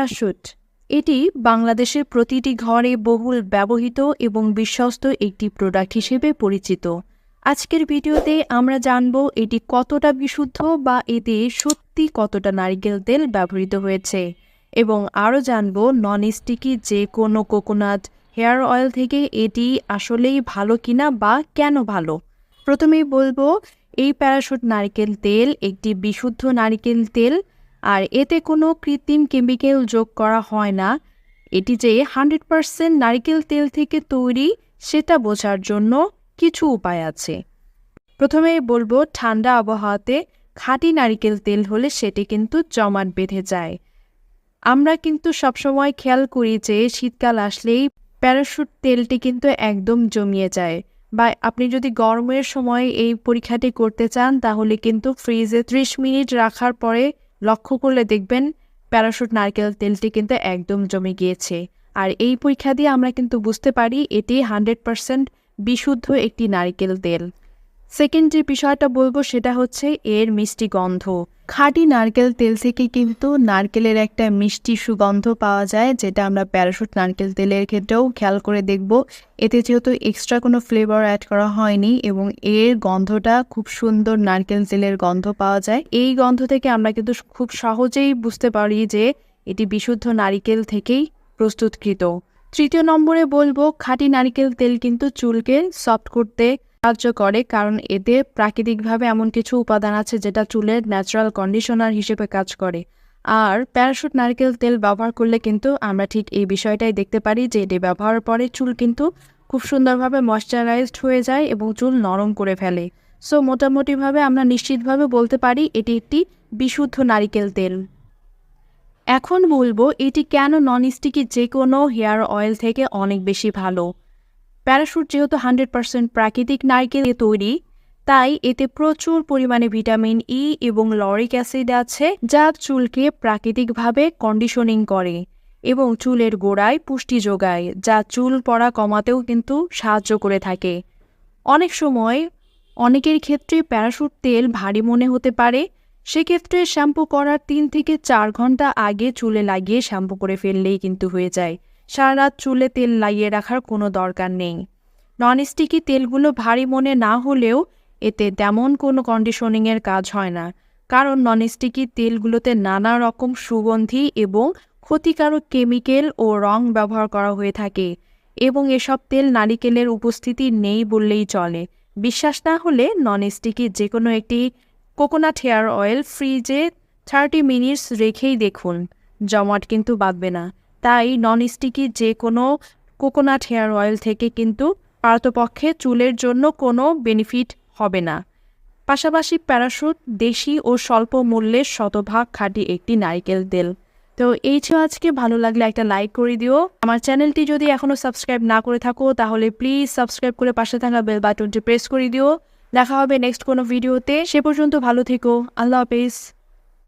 Parachute. এটি বাংলাদেশের প্রতিটি ঘরে বহুল ব্যবহৃত এবং বিশ্বস্ত একটি প্রোডাক্ট হিসেবে পরিচিত। আজকের ভিডিওতে আমরা জানব এটি কতটা বিশুদ্ধ বা এতে সত্যি কতটা নারিকেল তেল ব্যবহৃত হয়েছে এবং আরও জানব নন স্টিকি যে কোনো কোকোনাট হেয়ার অয়েল থেকে এটি আসলেই ভালো কিনা বা কেন ভালো। প্রথমেই বলব, এই প্যারাশুট নারকেল তেল একটি বিশুদ্ধ নারিকেল তেল আর এতে কোনো কৃত্রিম কেমিক্যাল যোগ করা হয় না। এটি যে হান্ড্রেড পারসেন্ট নারকেল তেল থেকে তৈরি, সেটা বোঝার জন্য কিছু উপায় আছে। প্রথমে বলব, ঠান্ডা আবহাওয়াতে খাঁটি নারকেল তেল হলে সেটি কিন্তু জমাট বেঁধে যায়। আমরা কিন্তু সবসময় খেয়াল করি যে শীতকাল আসলেই প্যারাশুট তেলটি কিন্তু একদম জমিয়ে যায় বা আপনি যদি গরমের সময় এই পরীক্ষাটি করতে চান, তাহলে কিন্তু ফ্রিজে ত্রিশ মিনিট রাখার পরে লক্ষ্য করলে দেখবেন প্যারাশুট নারকেল তেলটি কিন্তু একদম জমে গিয়েছে। আর এই পরীক্ষা দিয়ে আমরা কিন্তু বুঝতে পারি এটি হান্ড্রেড পারসেন্ট বিশুদ্ধ একটি নারকেল তেল। সেকেন্ড যে বিষয়টা বলব সেটা হচ্ছে এর মিষ্টি গন্ধ। খাঁটি নারকেল তেল থেকে কিন্তু নারকেলের একটা মিষ্টি সুগন্ধ পাওয়া যায়, যেটা আমরা প্যারাশুট নারকেল তেলের ক্ষেত্রেও খেয়াল করে দেখব। এতে যেহেতু এক্সট্রা কোনো ফ্লেভার অ্যাড করা হয়নি এবং এর গন্ধটা খুব সুন্দর নারকেল তেলের গন্ধ পাওয়া যায়। এই গন্ধ থেকে আমরা কিন্তু খুব সহজেই বুঝতে পারি যে এটি বিশুদ্ধ নারিকেল থেকেই প্রস্তুতকৃত। তৃতীয় নম্বরে বলব, খাঁটি নারকেল তেল কিন্তু চুলকে সফট করতে সাহায্য করে, কারণ এতে প্রাকৃতিকভাবে এমন কিছু উপাদান আছে যেটা চুলের ন্যাচারাল কন্ডিশনার হিসেবে কাজ করে। আর প্যারাশুট নারকেল তেল ব্যবহার করলে কিন্তু আমরা ঠিক এই বিষয়টাই দেখতে পারি যে এটি ব্যবহারের পরে চুল কিন্তু খুব সুন্দরভাবে ময়শ্চারাইজড হয়ে যায় এবং চুল নরম করে ফেলে। সো মোটামুটিভাবে আমরা নিশ্চিতভাবে বলতে পারি এটি একটি বিশুদ্ধ নারিকেল তেল। এখন বলব এটি কেন নন স্টিকি যে কোনো হেয়ার অয়েল থেকে অনেক বেশি ভালো। প্যারাশুট যেহেতু হান্ড্রেড পার্সেন্ট প্রাকৃতিক নারকেল তৈরি, তাই এতে প্রচুর পরিমাণে ভিটামিন ই এবং লরিক অ্যাসিড আছে, যা চুলকে প্রাকৃতিকভাবে কন্ডিশনিং করে এবং চুলের গোড়ায় পুষ্টি যোগায়, যা চুল পড়া কমাতেও কিন্তু সাহায্য করে থাকে। অনেক সময় অনেকের ক্ষেত্রে প্যারাশুট তেল ভারী মনে হতে পারে, সেক্ষেত্রে শ্যাম্পু করার তিন থেকে চার ঘণ্টা আগে চুলে লাগিয়ে শ্যাম্পু করে ফেললেই কিন্তু হয়ে যায়। সারা রাত চুলে তেল লাগিয়ে রাখার কোনো দরকার নেই। ননস্টিকি তেলগুলো ভারী মনে না হলেও এতে তেমন কোনো কন্ডিশনিংয়ের কাজ হয় না, কারণ ননস্টিকি তেলগুলোতে নানা রকম সুগন্ধি এবং ক্ষতিকারক কেমিক্যাল ও রং ব্যবহার করা হয়ে থাকে এবং এসব তেল নারিকেলের উপস্থিতি নেই বললেই চলে। বিশ্বাস না হলে ননস্টিকি যে কোনো একটি কোকোনাট হেয়ার অয়েল ফ্রিজে থার্টি মিনিটস রেখেই দেখুন, জমাট কিন্তু বাঁধবে না। তাই নন স্টিকি যে কোনো কোকোনাট হেয়ার অয়েল থেকে কিন্তু পারতপক্ষে চুলের জন্য কোনো বেনিফিট হবে না। পাশাপাশি প্যারাশুট দেশি ও স্বল্প মূল্যের শতভাগ খাঁটি একটি নারকেল তেল। তো এই ছিল আজকে। ভালো লাগলে একটা লাইক করে দিও। আমার চ্যানেলটি যদি এখনও সাবস্ক্রাইব না করে থাকো, তাহলে প্লিজ সাবস্ক্রাইব করে পাশে থাকা বেল বাটনটি প্রেস করে দিও। দেখা হবে নেক্সট কোনো ভিডিওতে সে পর্যন্ত ভালো থেকো। আল্লাহ হাফেজ।